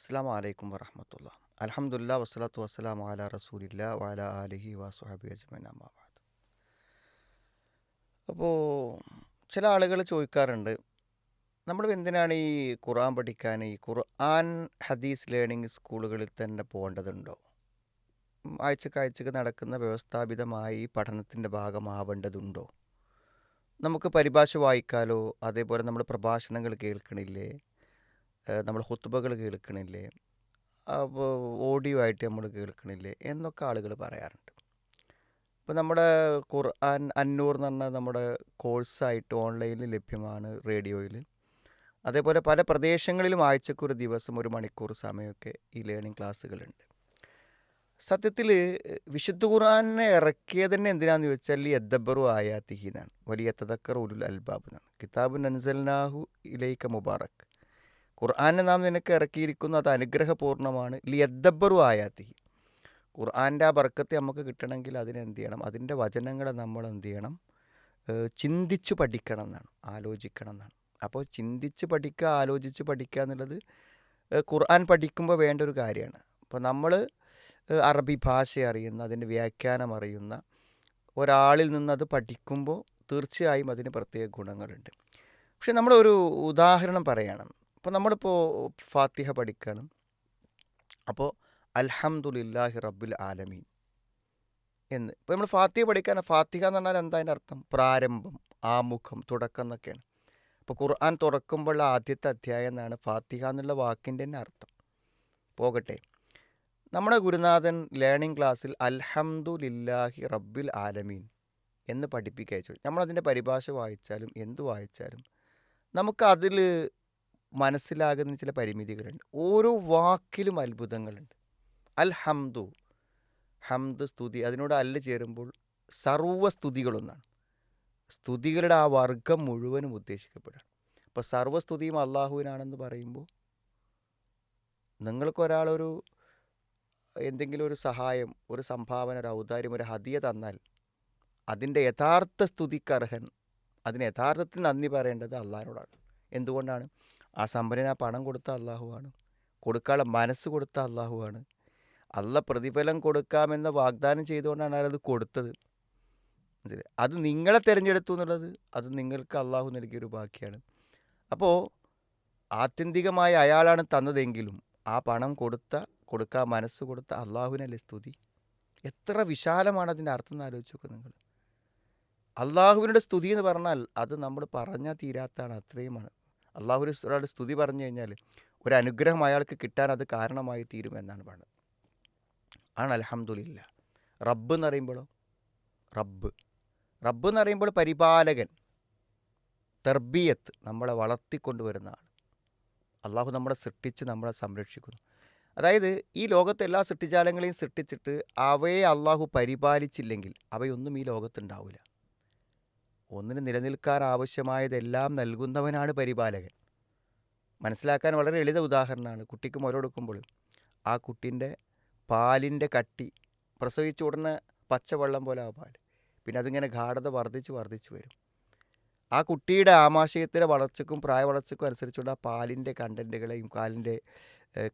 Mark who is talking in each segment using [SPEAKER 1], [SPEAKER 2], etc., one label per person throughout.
[SPEAKER 1] അസ്സാം വലൈക്കും വറഹമത്തുള്ള. അലഹമുല്ല വസ്സലാത്തു വസ്സലാം അല റസൂലില്ല വാല അലഹി വാസുഹബി അജ്മൻ അമ്മാബാദ് അപ്പോൾ ചില ആളുകൾ ചോദിക്കാറുണ്ട് നമ്മൾ എന്തിനാണ് ഈ ഖുർആൻ പഠിക്കാൻ ഈ ഖുർആൻ ഹദീസ് ലേണിംഗ് സ്കൂളുകളിൽ തന്നെ പോകേണ്ടതുണ്ടോ? ആഴ്ചക്കാഴ്ചക്ക് ആഴ്ചക്ക് ആഴ്ചക്ക് നടക്കുന്ന വ്യവസ്ഥാപിതമായി പഠനത്തിന്റെ ഭാഗമാവേണ്ടതുണ്ടോ? നമുക്ക് പരിഭാഷ വായിക്കാലോ അതേപോലെ നമ്മൾ പ്രഭാഷണങ്ങൾ കേൾക്കണില്ലേ? നമ്മൾ ഹുത്തുബകൾ കേൾക്കണില്ലേ? അപ്പോൾ ഓഡിയോ ആയിട്ട് നമ്മൾ കേൾക്കണില്ലേ? എന്നൊക്കെ ആളുകൾ പറയാറുണ്ട്. ഇപ്പോൾ നമ്മുടെ ഖുർആൻ അന്നൂർ എന്ന് പറഞ്ഞാൽ നമ്മുടെ കോഴ്സായിട്ട് ഓൺലൈനിൽ ലഭ്യമാണ് റേഡിയോയിൽ അതേപോലെ പല പ്രദേശങ്ങളിലും ആഴ്ചക്കൊരു ദിവസം ഒരു മണിക്കൂർ സമയമൊക്കെ ഈ ലേണിംഗ് ക്ലാസ്സുകളുണ്ട്. സത്യത്തിൽ വിശുദ്ധ ഖുർആനെ ഇറക്കിയത് തന്നെ എന്തിനാന്ന് ചോദിച്ചാൽ ഈ എദ്ദബറു ആയാത്തിഹി എന്നാണ്. വലിയ തദക്കർ ഉലുൽ അൽബാബ് എന്നാണ്. കിതാബ് നൻസൽനാഹു ഇലൈക്ക മുബാറക്. ഖുർആനെ നാം നിനക്ക് ഇറക്കിയിരിക്കുന്നു അത് അനുഗ്രഹപൂർണമാണ് ലിയദ്ദബറു ആയാത്തി ഖുർആാന്റെ ആ ബർക്കത്തെ നമുക്ക് കിട്ടണമെങ്കിൽ അതിനെന്ത് ചെയ്യണം? അതിന്റെ വചനങ്ങളെ നമ്മൾ എന്ത് ചെയ്യണം? ചിന്തിച്ച് പഠിക്കണം എന്നാണ്. ആലോചിക്കണം എന്നാണ്. അപ്പോൾ ചിന്തിച്ച് പഠിക്കുക ആലോചിച്ച് പഠിക്കുക എന്നുള്ളത് ഖുർആാൻ പഠിക്കുമ്പോൾ വേണ്ട ഒരു കാര്യമാണ്. അപ്പോൾ നമ്മൾ അറബി ഭാഷ അറിയുന്ന അതിന്റെ വ്യാഖ്യാനം അറിയുന്ന ഒരാളിൽ നിന്ന് അത് പഠിക്കുമ്പോൾ തീർച്ചയായും അതിന് പ്രത്യേക ഗുണങ്ങളുണ്ട്. പക്ഷെ നമ്മളൊരു ഉദാഹരണം പറയണം. അപ്പോൾ നമ്മളിപ്പോൾ ഫാത്തിഹ പഠിക്കണം. അപ്പോൾ അൽഹംദുലില്ലാഹി റബ്ബുൽ ആലമീൻ എന്ന്. ഇപ്പോൾ നമ്മൾ ഫാത്തിഹ പഠിക്കാൻ ഫാത്തിഹ എന്ന് പറഞ്ഞാൽ എന്താ അതിന്റെ അർത്ഥം? പ്രാരംഭം ആമുഖം തുടക്കം എന്നൊക്കെയാണ്. അപ്പോൾ ഖുർആൻ തുറക്കുമ്പോഴുള്ള ആദ്യത്തെ അധ്യായം എന്നാണ് ഫാത്തിഹ എന്നുള്ള വാക്കിന്റെ തന്നെ അർത്ഥം. പോകട്ടെ. നമ്മുടെ ഗുരുനാഥൻ ലേണിംഗ് ക്ലാസ്സിൽ അൽഹംദുലില്ലാഹി റബ്ബിൽ ആലമീൻ എന്ന് പഠിപ്പിക്കുക നമ്മളതിന്റെ പരിഭാഷ വായിച്ചാലും എന്ത് വായിച്ചാലും നമുക്ക് അതിൽ മനസ്സിലാകുന്ന ചില പരിമിതികളുണ്ട്. ഓരോ വാക്കിലും അത്ഭുതങ്ങളുണ്ട്. അൽ ഹംദു ഹംദ് സ്തുതി അതിനോട് അല്ല് ചേരുമ്പോൾ സർവസ്തുതികളൊന്നാണ് സ്തുതികളുടെ ആ വർഗം മുഴുവനും ഉദ്ദേശിക്കപ്പെടുകയാണ് അപ്പോൾ സർവസ്തുതിയും അള്ളാഹുവിനാണെന്ന് പറയുമ്പോൾ നിങ്ങൾക്കൊരാളൊരു എന്തെങ്കിലും ഒരു സഹായം ഒരു സംഭാവന ഒരു ഔദാര്യം ഒരു ഹതിയ തന്നാൽ അതിന്റെ യഥാർത്ഥ സ്തുതിക്കർഹൻ അതിന് യഥാർത്ഥത്തിൽ നന്ദി പറയേണ്ടത് അള്ളാഹിനോടാണ് എന്തുകൊണ്ടാണ്? ആ സമ്പന്നന് ആ പണം കൊടുത്ത അള്ളാഹുവാണ് കൊടുക്കാനുള്ള മനസ്സ് കൊടുത്ത അള്ളാഹുവാണ് അല്ല പ്രതിഫലം കൊടുക്കാമെന്ന വാഗ്ദാനം ചെയ്തുകൊണ്ടാണ് അയാളത് കൊടുത്തത്. മനസ്സിലായി? അത് നിങ്ങളെ തിരഞ്ഞെടുത്തു എന്നുള്ളത് അത് നിങ്ങൾക്ക് അള്ളാഹു നൽകിയൊരു ബാക്കിയാണ്. അപ്പോൾ ആത്യന്തികമായി അയാളാണ് തന്നതെങ്കിലും ആ പണം കൊടുത്ത കൊടുക്കാൻ മനസ്സ് കൊടുത്ത അള്ളാഹുവിനല്ലേ സ്തുതി? എത്ര വിശാലമാണ് അതിന്റെ അർത്ഥം എന്ന് ആലോചിച്ച് നോക്കുക നിങ്ങൾ. അള്ളാഹുവിനുടെ സ്തുതി എന്ന് പറഞ്ഞാൽ അത് നമ്മൾ പറഞ്ഞാൽ തീരാത്താണ് അത്രയുമാണ്. അള്ളാഹുവിന് ഒരാളുടെ സ്തുതി പറഞ്ഞു കഴിഞ്ഞാൽ ഒരു അനുഗ്രഹം അയാൾക്ക് കിട്ടാൻ അത് കാരണമായി തീരും എന്നാണ് പറയുന്നത് ആണ് അലഹമുല്ല റബ്ബ് എന്ന് പറയുമ്പോഴോ? റബ്ബ്. റബ്ബ് എന്ന് പറയുമ്പോൾ പരിപാലകൻ. തെർബിയത്ത് നമ്മളെ വളർത്തിക്കൊണ്ടുവരുന്ന ആൾ അള്ളാഹു നമ്മളെ സൃഷ്ടിച്ച് നമ്മളെ സംരക്ഷിക്കുന്നു. അതായത് ഈ ലോകത്തെ എല്ലാ സൃഷ്ടിജാലങ്ങളെയും സൃഷ്ടിച്ചിട്ട് അവയെ അള്ളാഹു പരിപാലിച്ചില്ലെങ്കിൽ അവയൊന്നും ഈ ലോകത്തുണ്ടാവില്ല ഒന്നിന് നിലനിൽക്കാൻ ആവശ്യമായതെല്ലാം നൽകുന്നവനാണ് പരിപാലകൻ. മനസ്സിലാക്കാൻ വളരെ ലളിത ഉദാഹരണമാണ് കുട്ടിക്ക് മുരടുക്കുമ്പോൾ ആ കുട്ടിന്റെ പാലിന്റെ കട്ടി പ്രസവിച്ച ഉടനെ പച്ചവെള്ളം പോലെ ആ പാൽ പിന്നെ അതിങ്ങനെ ഗാഠത വർദ്ധിച്ച് വർദ്ധിച്ച് വരും. ആ കുട്ടിയുടെ ആമാശയത്തിന്റെ വളർച്ചക്കും പ്രായ വളർച്ചയ്ക്കും അനുസരിച്ചുകൊണ്ട് ആ പാലിന്റെ കണ്ടന്റുകളെയും കാലിന്റെ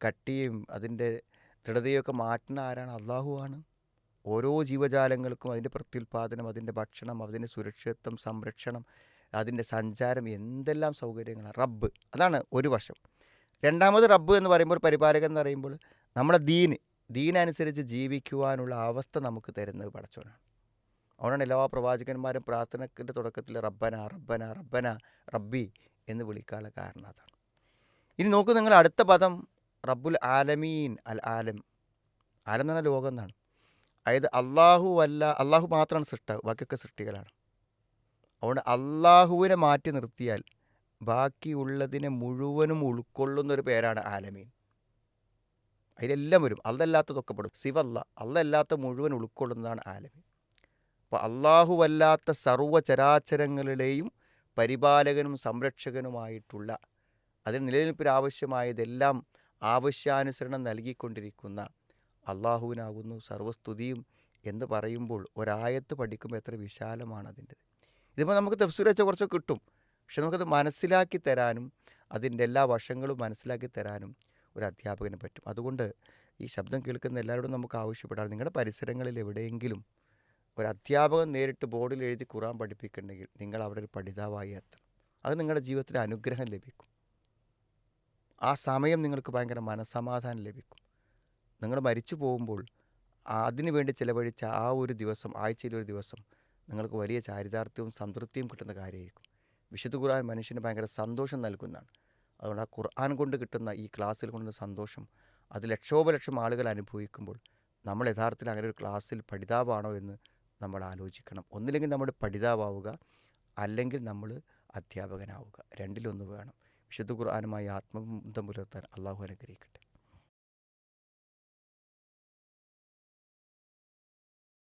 [SPEAKER 1] കട്ടിയും അതിന്റെ ദൃഢതയൊക്കെ മാറ്റുന്ന ആരാണ്? അള്ളാഹുവാണ് ഓരോ ജീവജാലങ്ങൾക്കും അതിന്റെ പ്രത്യുൽപാദനം അതിന്റെ ഭക്ഷണം അതിന്റെ സുരക്ഷിതത്വം സംരക്ഷണം അതിന്റെ സഞ്ചാരം എന്തെല്ലാം സൗകര്യങ്ങളാണ് റബ്ബ്. അതാണ് ഒരു വശം. രണ്ടാമത് റബ്ബ് എന്ന് പറയുമ്പോൾ പരിപാലകൻ എന്ന് പറയുമ്പോൾ നമ്മുടെ ദീന് ദീനനുസരിച്ച് ജീവിക്കുവാനുള്ള അവസ്ഥ നമുക്ക് തരുന്നത് പടച്ചോനാണ് അതുകൊണ്ടാണ് എല്ലാ പ്രവാചകന്മാരും പ്രാർത്ഥനക്കിന്റെ തുടക്കത്തിൽ റബ്ബന റബ്ബന റബ്ബന റബ്ബി എന്ന് വിളിക്കാനുള്ള കാരണം അതാണ്. ഇനി നോക്കൂ നിങ്ങൾ അടുത്ത പദം റബ്ബുൽ ആലമീൻ അൽ ആലം. ആലം എന്ന് പറഞ്ഞാൽ ലോകം എന്നാണ്. അതായത് അള്ളാഹു അല്ല അള്ളാഹു മാത്രമാണ് സൃഷ്ടാവ് ബാക്കിയൊക്കെ സൃഷ്ടികളാണ്. അതുകൊണ്ട് അള്ളാഹുവിനെ മാറ്റി നിർത്തിയാൽ ബാക്കിയുള്ളതിനെ മുഴുവനും ഉൾക്കൊള്ളുന്ന ഒരു പേരാണ് ആലമീൻ. അതിലെല്ലാം വരും. അല്ലല്ലാത്തതൊക്കെ പെടും. സിവല്ല അല്ലല്ലാത്ത മുഴുവൻ ഉൾക്കൊള്ളുന്നതാണ് ആലമീൻ. അപ്പോൾ അള്ളാഹുവല്ലാത്ത സർവചരാചരങ്ങളുടെയും പരിപാലകനും സംരക്ഷകനുമായിട്ടുള്ള അതിന് നിലനിൽപ്പിന് ആവശ്യമായതെല്ലാം ആവശ്യാനുസരണം നൽകിക്കൊണ്ടിരിക്കുന്ന അള്ളാഹുവിനാകുന്നു സർവസ്തുതിയും എന്ന് പറയുമ്പോൾ ഒരായത്ത് പഠിക്കുമ്പോൾ എത്ര വിശാലമാണ് അതിന്റെ ഇതിപ്പോൾ നമുക്ക് തഫ്സീർ വെച്ച കുറച്ചൊക്കെ കിട്ടും. പക്ഷെ നമുക്കത് മനസ്സിലാക്കി തരാനും അതിന്റെ എല്ലാ വശങ്ങളും മനസ്സിലാക്കി തരാനും ഒരു അധ്യാപകന് പറ്റും. അതുകൊണ്ട് ഈ ശബ്ദം കേൾക്കുന്ന എല്ലാവരോടും നമുക്ക് ആവശ്യപ്പെടാം. നിങ്ങളുടെ പരിസരങ്ങളിൽ എവിടെയെങ്കിലും ഒരു അധ്യാപകൻ നേരിട്ട് ബോർഡിൽ എഴുതി ഖുറാൻ പഠിപ്പിക്കുന്നുണ്ടെങ്കിൽ നിങ്ങൾ അവിടെ ഒരു പഠിതാവായി എത്തണം. അത് നിങ്ങളുടെ ജീവിതത്തിൽ അനുഗ്രഹം ലഭിക്കും. ആ സമയം നിങ്ങൾക്ക് ഭയങ്കര മനസമാധാനം ലഭിക്കും. നിങ്ങൾ മരിച്ചു പോകുമ്പോൾ അതിനു വേണ്ടി ചിലവഴിച്ച ആ ഒരു ദിവസം ആഴ്ചയിലൊരു ദിവസം നിങ്ങൾക്ക് വലിയ ചാരിതാർത്ഥ്യവും സംതൃപ്തിയും കിട്ടുന്ന കാര്യമായിരിക്കും. വിശുദ്ധ ഖുർആൻ മനുഷ്യന് ഭയങ്കര സന്തോഷം നൽകുന്നതാണ്. അതുകൊണ്ട് ആ ഖുർആൻ കൊണ്ട് കിട്ടുന്ന ഈ ക്ലാസ്സിൽ കൊണ്ടുള്ള സന്തോഷം അത് ലക്ഷോപലക്ഷം ആളുകൾ അനുഭവിക്കുമ്പോൾ നമ്മൾ യഥാർത്ഥത്തിൽ അങ്ങനെ ഒരു ക്ലാസ്സിൽ പഠിതാവാണോ എന്ന് നമ്മൾ ആലോചിക്കണം. ഒന്നില്ലെങ്കിൽ നമ്മൾ പഠിതാവുക അല്ലെങ്കിൽ നമ്മൾ അധ്യാപകനാവുക. രണ്ടിലൊന്ന് വേണം. വിശുദ്ധ ഖുർആാനുമായി ആത്മബന്ധം പുലർത്താൻ അള്ളാഹു അനുഗ്രഹിക്കട്ടെ.